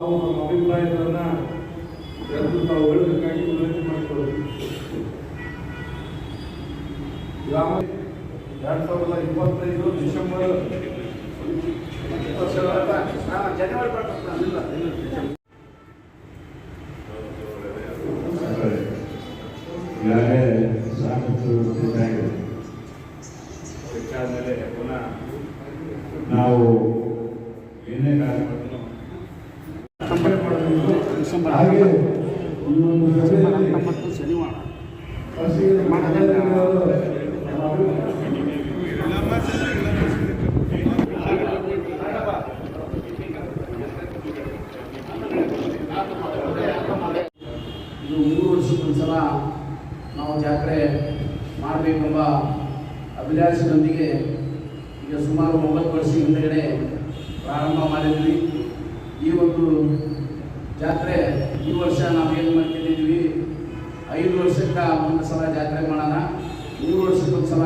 ನಾವು ನಮ್ಮ ಅಭಿಪ್ರಾಯಗಳನ್ನ ಎರಡು ತಾವು ಹೇಳಬೇಕಾಗಿ ವಿನಂತಿ ಮಾಡಿಕೊಳ್ಳೋದು. ಗ್ರಾಮ ಎರಡು ಸಾವಿರದ ಇಪ್ಪತ್ತೈದು ಡಿಸೆಂಬರ್ ಜನವರಿ ಹಾಗೆ ಈ ಒಂದು ಡಿಸೆಂಬರ್ ಸಭೆಯಲ್ಲಿ ಹತ್ತೊಂಬತ್ತು ಶನಿವಾರ ಇದು ಮೂರು ವರ್ಷಕ್ಕೊಂದ್ಸಲ ನಾವು ಜಾತ್ರೆ ಮಾಡಬೇಕೆಂಬ ಅಭಿಲಾಷದೊಂದಿಗೆ ಈಗ ಸುಮಾರು ಒಂಬತ್ತು ವರ್ಷ ಹಿಂದಗಡೆ ಪ್ರಾರಂಭ ಮಾಡಿದ್ವಿ. ಈ ಒಂದು ಜಾತ್ರೆ ಈ ವರ್ಷ ನಾವು ಏನು ಮಾಡ್ಕೊಂಡಿದ್ವಿ ಐದು ವರ್ಷಕ್ಕೆ ಒಂದು ಸಲ ಜಾತ್ರೆ ಮಾಡೋಣ. ಮೂರು ವರ್ಷಕ್ಕೊಂದು ಸಲ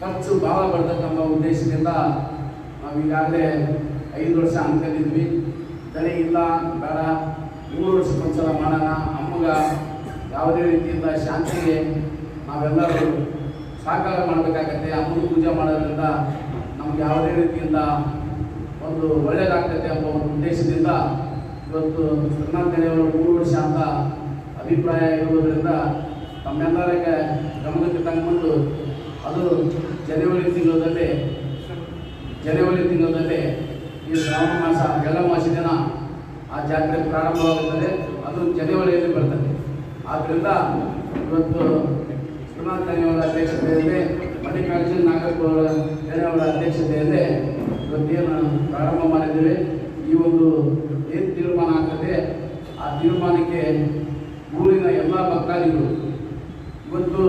ಖರ್ಚು ಭಾಳ ಬರ್ತಕ್ಕಂಥ ಉದ್ದೇಶದಿಂದ ನಾವು ಈಗಾಗಲೇ ಐದು ವರ್ಷ ಅನ್ಕೊಂಡಿದ್ವಿ ತಲೆ ಇಲ್ಲ, ಬೇಡ. ಮೂರು ವರ್ಷಕ್ಕೊಂದ್ಸಲ ಮಾಡೋಣ. ಅಮ್ಮಗ ಯಾವುದೇ ರೀತಿಯಿಂದ ಶಾಂತಿಗೆ ನಾವೆಲ್ಲರೂ ಸಹಕಾರ ಮಾಡಬೇಕಾಗತ್ತೆ. ಅಮ್ಮನ ಪೂಜೆ ಮಾಡೋದ್ರಿಂದ ನಮ್ಗೆ ಯಾವುದೇ ರೀತಿಯಿಂದ ಒಂದು ಒಳ್ಳೆಯದಾಗ್ತದೆ ಅನ್ನೋ ಒಂದು ಉದ್ದೇಶದಿಂದ ಇವತ್ತು ಶ್ರೀನಾಥನೆಯವರು ಮೂರು ವರ್ಷ ಅಂತ ಅಭಿಪ್ರಾಯ ಇರುವುದರಿಂದ ತಮ್ಮೆಲ್ಲರಿಗೆ ಗಮನಕ್ಕೆ ತಗೊಂಡು ಅದು ಜನವರಿ ತಿಂಗಳಲ್ಲಿ ಜನವರಿ ತಿಂಗಳಲ್ಲಿ ಈ ಶ್ರಾವಣ ಮಾಸ ಎಳ್ಳಮಾಸಿ ದಿನ ಆ ಜಾತ್ರೆ ಪ್ರಾರಂಭವಾಗುತ್ತದೆ. ಅದು ಜನವರಿಯಲ್ಲಿ ಬರ್ತದೆ. ಆದ್ದರಿಂದ ಇವತ್ತು ಅವರ ಅಧ್ಯಕ್ಷತೆಯಲ್ಲಿ, ಮಲ್ಲಿಕಾರ್ಜುನ್ ಅವರ ಅವರ ಅಧ್ಯಕ್ಷತೆಯಲ್ಲಿ ಇವತ್ತೇನು ಪ್ರಾರಂಭ ಮಾಡಿದ್ದೇವೆ. ಈ ಒಂದು ಏನು ತೀರ್ಮಾನ ಆಗ್ತದೆ ಆ ತೀರ್ಮಾನಕ್ಕೆ ಊರಿನ ಎಲ್ಲ ಭಕ್ತಾದಿಗಳು. ಇವತ್ತು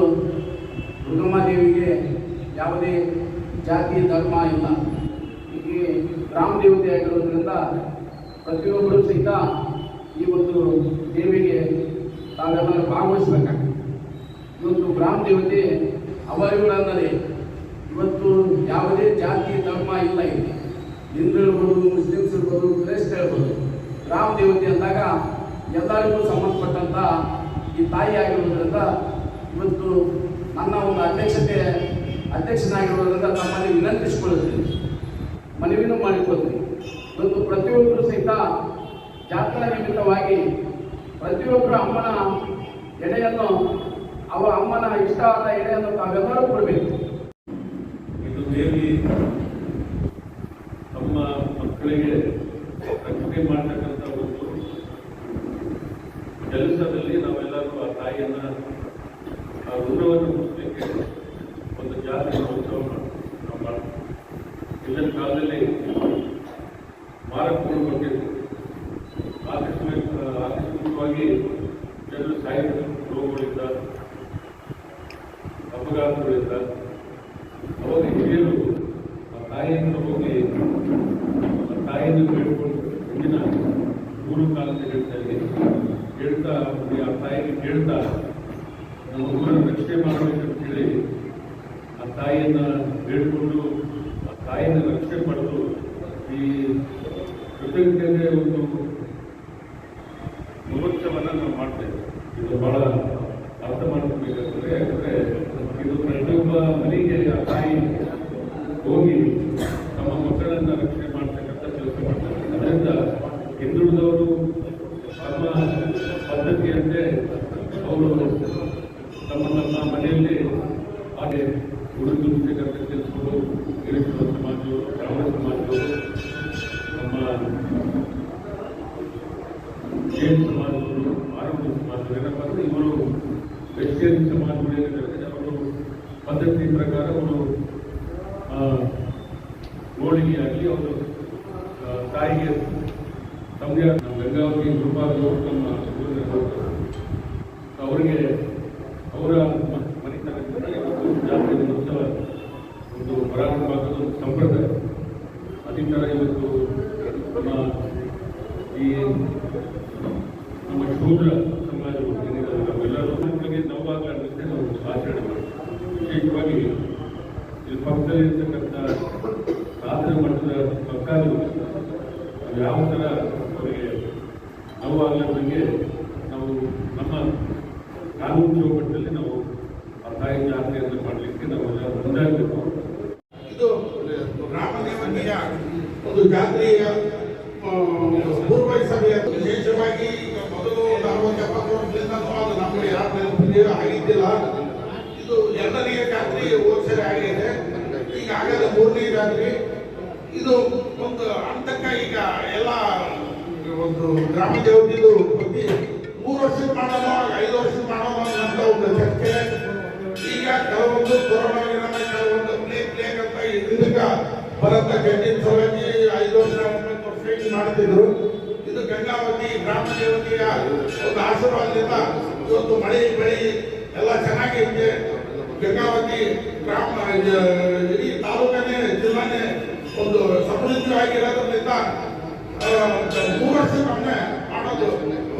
ದುರ್ಗಮ್ಮದೇವಿಗೆ ಯಾವುದೇ ಜಾತಿ, ಧರ್ಮ ಇಲ್ಲ. ಈ ಗ್ರಾಮ ದೇವತೆ ಆಗಿರೋದ್ರಿಂದ ಪ್ರತಿಯೊಬ್ಬರು ಸಹಿತ ಈ ಒಂದು ದೇವಿಗೆ ತಾವೆಲ್ಲ ಭಾಗವಹಿಸಬೇಕಾಗ್ತದೆ. ಇವತ್ತು ಗ್ರಾಮ ದೇವತೆ ಅವರುಗಳಂದರೆ ಇವತ್ತು ಯಾವುದೇ ಜಾತಿ, ಧರ್ಮ ಇಲ್ಲ ಇಲ್ಲಿ. ಹಿಂದೂ ಇರ್ಬೋದು, ಮುಸ್ಲಿಮ್ಸ್ ಇರ್ಬೋದು, ಕ್ರೈಸ್ತ ಇರ್ಬೋದು. ಗ್ರಾಮ ದೇವತೆ ಅಂದಾಗ ಎಲ್ಲರಿಗೂ ಸಂಬಂಧಪಟ್ಟಂತ ಈ ತಾಯಿ ಆಗಿರುವುದರಿಂದ ಇವತ್ತು ನನ್ನ ಒಂದು ಅಧ್ಯಕ್ಷತೆ, ಅಧ್ಯಕ್ಷನಾಗಿರುವುದರಿಂದ ತಮ್ಮಲ್ಲಿ ವಿನಂತಿಸಿಕೊಳ್ಳುತ್ತೇನೆ. ಮನವಿನೂ ಮಾಡಿಕೊಳ್ತೀನಿ ಇವತ್ತು ಪ್ರತಿಯೊಬ್ಬರು ಸಹಿತ ಜಾತ್ರಾ ನಿಮಿತ್ತವಾಗಿ ಪ್ರತಿಯೊಬ್ಬರು ಅಮ್ಮನ ಎಡೆಯನ್ನು, ಅವರ ಅಮ್ಮನ ಇಷ್ಟವಾದ ಎಡೆಯನ್ನು ತಾವೆಲ್ಲರೂ ಕೊಡಬೇಕು ಇದು ದೇವಿ ತಮ್ಮ ಮಕ್ಕಳಿಗೆ ರಕ್ಷಣೆ ಮಾಡ್ತಕ್ಕಂಥ ಒಂದು ಕೆಲಸದಲ್ಲಿ ನಾವೆಲ್ಲರೂ ಆ ತಾಯಿಯನ್ನ ಆ ಋಣವನ್ನು ಮುಗಿಸ್ಲಿಕ್ಕೆ ಒಂದು ಜಾತಿ ಉತ್ಸವ ನಾವು ಮಾಡ್ತೀವಿ ಹಿಂದಿನ ಕಾಲದಲ್ಲಿ ಮಾರಕಗಳು ಬರ್ತಿತ್ತು ಆಕಸ್ಮಿಕ ಆಕಸ್ಮಿಕವಾಗಿ ಜನರು ಸಾಯಿತು ರೋಗಗಳಿಂದ ಅಪಘಾತಗಳಿಂದ, ಅವಾಗ ಹಿರಿಯರು ಆ ತಾಯಿಯನ್ನು ಹೋಗಿ, ಆ ತಾಯಿಯನ್ನು ಕೇಳಿಕೊಂಡು ಹಿಂದಿನ ಮೂರು ಕಾಲದ ಹೇಳ್ತಾ ಹೋಗಿ ಆ ತಾಯಿಗೆ ಕೇಳ್ತಾ ನಮ್ಮ ಊರನ್ನು ರಕ್ಷಣೆ ಮಾಡಬೇಕಂತ ಹೇಳಿ ಆ ತಾಯಿಯನ್ನ ಬೇಡ್ಕೊಂಡು ಆ ತಾಯಿಯನ್ನು ರಕ್ಷಣೆ ಪಡೆದು ಈ ಕೃತಜ್ಞತೆ ಒಂದು ಮಹೋತ್ಸವನ ನಾವು ಮಾಡ್ತೇವೆ. ಇದು ಬಹಳ ಅರ್ಥ ಮಾಡ್ಕೋಬೇಕಾಗ್ತದೆ ಯಾಕಂದ್ರೆ ಇದು ಪ್ರತಿಯೊಬ್ಬ ಮನೆಗೆ ಆ ತಾಯಿ ಹೋಗಿ ತಮ್ಮ ಮಕ್ಕಳನ್ನ ರಕ್ಷಣೆ ಏನಪ್ಪ ಇವರು ವೆಜಿಟೇರಿಯನ್ ಸಮಾಜಗಳು ಏನಿದ್ದಾರೆ ಅವರು ಪದ್ಧತಿ ಪ್ರಕಾರ ಅವರು ಹೋಳಿಗೆ ಆಗಲಿ ಅವರು ತಾಯಿಗೆ ತಮಗೆ ನಮ್ಮ ಗಂಗಾವತಿ ಗುರುಪಾದವರು ನಮ್ಮ ಅವರಿಗೆ ಅವರ ಮನೆತನದಿಂದ ಇವತ್ತು ಒಂದು ಸಂಪ್ರದಾಯ. ಅದೇ ಥರ ಇವತ್ತು ಈ ನಮ್ಮ ಶೂರ ಸಮಾಜವು ಏನಿದೆ, ನಾವೆಲ್ಲರೂ ನಮಗೆ ನೋವಾಗಲಾರ್ದಂತೆ ನಾವು ಆಚರಣೆ ಮಾಡ್ತೀವಿ ವಿಶೇಷವಾಗಿ ಇಲ್ಲಿ ಪಕ್ಕದಲ್ಲಿರ್ತಕ್ಕಂಥ ಸಾಧನ ಮಟ್ಟದ ಸರ್ಕಾರಗಳು ಯಾವ ಥರ ಅವರಿಗೆ ಆಗಲಿಕ್ಕೆ ನಾವು ನಮ್ಮ ಕಾನೂನು ಚೌಕಟ್ಟಲ್ಲಿ ನಾವು ಆ ತಾಯಿ ಜಾತ್ರೆಯನ್ನು ಮಾಡಲಿಕ್ಕೆ ನಾವೆಲ್ಲ ಮುಂದಾಗಬೇಕು ಇದು ಗ್ರಾಮ ದೇವತೆಯ ಒಂದು ಜಾತ್ರೆಯ ಆ, ಪೂರ್ವ ಸಭೆಯ ವಿಶೇಷವಾಗಿ ಈಗ ಮೊದಲು ಒಂದು ಅರವತ್ತು ಎಪ್ಪತ್ತು ವರ್ಷದಿಂದ ಅದು ನಮ್ಮ ನೆನಪಿದೆಯೋ ಆಗಿದ್ದಿಲ್ಲ ಇದು ಎರಡನೆಯ ರಾತ್ರಿ ಹೋದ್ಸರಿ ಆಗಿದೆ. ಈಗ ಆಗದ ಮೂರನೇ ರಾತ್ರಿ ಇದು ಒಂದು ಅಂತಕ್ಕ ಈಗ ಎಲ್ಲ ಒಂದು ಗ್ರಾಮ ದೇವತೆದು ಪ್ರತಿ ಮೂರು ವರ್ಷದ ಮಾಡೋಣ ಐದು ವರ್ಷದ ಮಾಡೋಣ ಅಂತ ಒಂದು ಚರ್ಚೆ. ಈಗ ಕೆಲವೊಂದು ಕೊರೋನಾ ವಿರಾಮ ಕೆಲವೊಂದು ಪ್ಲೇಗ್ ಪ್ಲೇಗ್ ಅಂತ ಇದಕ್ಕ ಬರಂತ ಗಂಟಿನ ಸಲುವಾಗಿ ಐದು ವರ್ಷ ಮಾಡ್ತಿದ್ರು. ಇದು ಗಂಗಾವತಿ ಗ್ರಾಮ ದೇವತೆಯ ಒಂದು ಆಶೀರ್ವಾದದಿಂದ ಇವತ್ತು ಮಳೆ, ಬೆಳೆ ಎಲ್ಲ ಚೆನ್ನಾಗಿ ಗಂಗಾವತಿ ಗ್ರಾಮ ಇಡೀ ತಾಲೂಕನೇ ಜಿಲ್ಲಾನೇ ಒಂದು ಸಮೃದ್ಧವಾಗಿರೋದ್ರಿಂದ ಮೂರು ವರ್ಷಕ್ಕೊಮ್ಮೆ ಮಾಡೋದು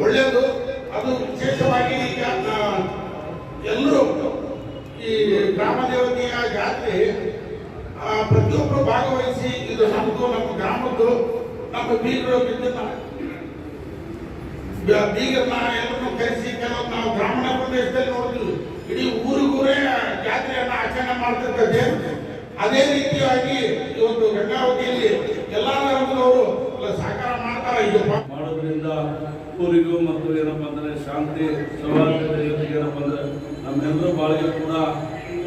ಒಳ್ಳೆಯದು ಅದು ವಿಶೇಷವಾಗಿ ಈಗ ಎಲ್ಲರೂ ಈ ಗ್ರಾಮ ದೇವತೆಯ ಜಾತ್ರೆ ಪ್ರತಿಯೊಬ್ಬರು ಭಾಗವಹಿಸಿ ಇದು ನಮ್ಮದು ನಮ್ಮ ಗ್ರಾಮದ್ದು, ನಮ್ಮ ಬೀಗರು ಬಿದ್ದನ್ನ ಬೀಗರನ್ನ ಎಲ್ಲರನ್ನು ಕರೆಸಿ ಕೆಲವೊಂದು ನಾವು ಗ್ರಾಮೀಣ ಪ್ರದೇಶದಲ್ಲಿ ನೋಡ್ತೀವಿ ಇಡೀ ಊರಿಗೂರೇ ಜಾತ್ರೆಯನ್ನು ಆಚರಣೆ ಮಾಡ್ತಿರ್ತದೆ ಅದೇ ರೀತಿಯಾಗಿ ಒಂದು ಗಂಗಾವತಿಯಲ್ಲಿ ಎಲ್ಲಾ ಧರ್ಮದವರು ಸಹಕಾರ ಮಾಡ್ತಾರೆ. ಇದು ಮಾಡೋದ್ರಿಂದ ಊರಿಗೂ ಮತ್ತು ಏನಪ್ಪ ಅಂದರೆ ಶಾಂತಿ ಸೌಹಾರ್ದತೆ ಜೊತೆಗೆ ಏನಪ್ಪ ಅಂದರೆ ನಮ್ಮೆಲ್ಲರ ಬಾಳಿಗೆ ಕೂಡ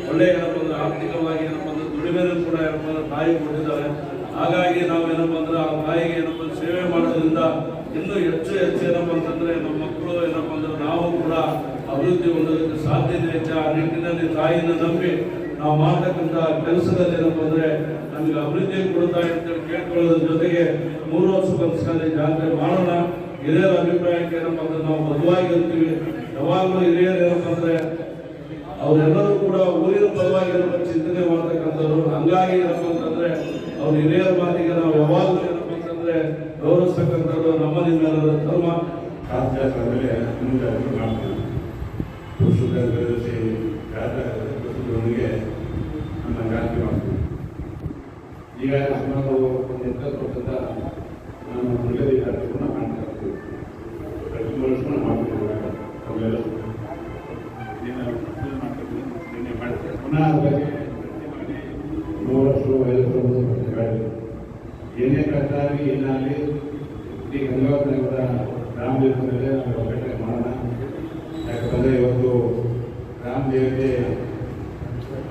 ಒಳ್ಳೆ ಏನಪ್ಪ ಅಂದರೆ ಆರ್ಥಿಕವಾಗಿ ಏನಪ್ಪ ಅಂದರೆ ದುಡಿಮೆನೂ ಕೂಡ ಏನಪ್ಪ ಅಂದರೆ ತಾಯಿ ಕೊಟ್ಟಿದ್ದಾರೆ. ಹಾಗಾಗಿ ನಾವು ಏನಪ್ಪ ಅಂದ್ರೆ ಆ ತಾಯಿಗೆ ಏನಪ್ಪ ಸೇವೆ ಮಾಡೋದ್ರಿಂದ ಇನ್ನೂ ಹೆಚ್ಚು ಹೆಚ್ಚು ಏನಪ್ಪ ಅಂತಂದ್ರೆ ನಮ್ಮ ಮಕ್ಕಳು ಏನಪ್ಪ ಅಂದ್ರೆ ನಾವು ಕೂಡ ಅಭಿವೃದ್ಧಿ ಹೊಂದೋದಕ್ಕೆ ಸಾಧ್ಯತೆ ಅಂತ ಆ ನಿಟ್ಟಿನಲ್ಲಿ ತಾಯಿನ ನಂಬಿ ನಾವು ಮಾಡ್ತಕ್ಕಂಥ ಕೆಲಸದಲ್ಲಿ ಏನಪ್ಪ ಅಂದ್ರೆ ನಮಗೆ ಅಭಿವೃದ್ಧಿ ಕೊಡ್ತಾ ಅಂತೇಳಿ ಕೇಳ್ಕೊಳ್ಳೋದ್ರ ಜೊತೆಗೆ ಮೂರು ವರ್ಷಕ್ಕೊಂದ್ಸಲ ಜಾತ್ರೆ ಮಾಡೋಣ. ಹಿರಿಯರ ಅಭಿಪ್ರಾಯಕ್ಕೆ ಏನಪ್ಪ ಅಂದ್ರೆ ನಾವು ಬದ್ಧವಾಗಿ ಇರ್ತೀವಿ. ಯಾವಾಗಲೂ ಹಿರಿಯರು ಏನಪ್ಪ ಅಂದ್ರೆ ಅವರೆಲ್ಲರೂ ಕೂಡ ಊರಿನ ಪರವಾಗಿ ಚಿಂತನೆ ಮಾಡ್ತಕ್ಕಂಥವ್ರು. ಹಂಗಾಗಿ ಏನಪ್ಪ ಅಂತಂದ್ರೆ ಅವ್ರ ಹಿರಿಯರ ಮಾತಿಗೆ ನಾವು ಯಾವಾಗಲೂ ಏನಪ್ಪ ಅಂತಂದ್ರೆ ಗೌರವಿಸ್ತಕ್ಕಂಥದ್ದು ನಿಮ್ಮೆಲ್ಲರ ಧರ್ಮ ಶಾಸ್ತ್ರ ಮೇಲೆ ಮುಂದೆ ಅಡುಗೆ ಮಾಡ್ತೀವಿ ಪುರುಷ ಬೆಳೆಸಿ ಪುರುಷರೊಂದಿಗೆ ನಮ್ಮ ಜಾತಿ ಮಾಡ್ತೀವಿ. ಈಗ ಸುಮಾರು ಒಂದು ಕೊಟ್ಟಂತ ನಾನು ಮುಂದೆ ಕಾರ್ಯಕ್ರಮ ಮಾಡ್ತಾ ಇರ್ತೀವಿ. ಪ್ರತಿ ವರ್ಷ ಮಾಡ್ತೀವಿ ಅವೆಲ್ಲ. ಪುನಃ ಅದ್ರ ಬಗ್ಗೆ ಮೂರು ವರ್ಷ, ಐದು ವರ್ಷ ಏನೇ ಕಟ್ಟಾಗಲಿ ಏನಾಗಲಿ ಈ ಗಂಗಾವತಿ ನಗರ, ರಾಮ ದೇವರ ಮೇಲೆ ನಾವು ಬೇಟೆ ಮಾಡೋಣ. ಯಾಕಂದರೆ ಇವತ್ತು ರಾಮ ದೇವತೆ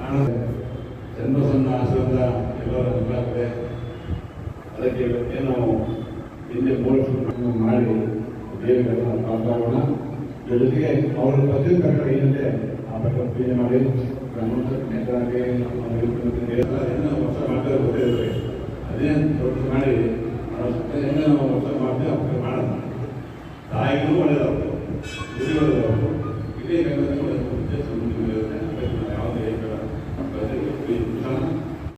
ಆನಂದ ಜನ್ಮಸನ್ನ ಆಶೀರ್ವಾದ ಎಲ್ಲರ ಮುಂದಾಗಿದೆ ಅದಕ್ಕೆ ಇವತ್ತೇನು ಹಿಂದೆ ಮೂರು ವರ್ಷ ಮಾಡಿ ದೇವರನ್ನು ಪಾಲ್ಗೊಳ್ಳೋಣ ಜೊತೆಗೆ ಅವರ ಪ್ರತಿ ಕಡೆ ಏನಿದೆ ಆ ಪ್ರಕಾರ ಪೂಜೆ ಮಾಡಿ. ನೇತಾಗೆ ಏನೋ ಹೊಸ ಮಾಡ್ತಾರೆ ಗೊತ್ತಿರುತ್ತೆ ಅದೇ ದೊಡ್ಡ ಮಾಡಿ ಅವ್ರಿಗೆ ಮಾಡೋಣ ತಾಯಿಗೂ ಒಳ್ಳೆಯದಾಗುತ್ತೆ ಇಲ್ಲಿ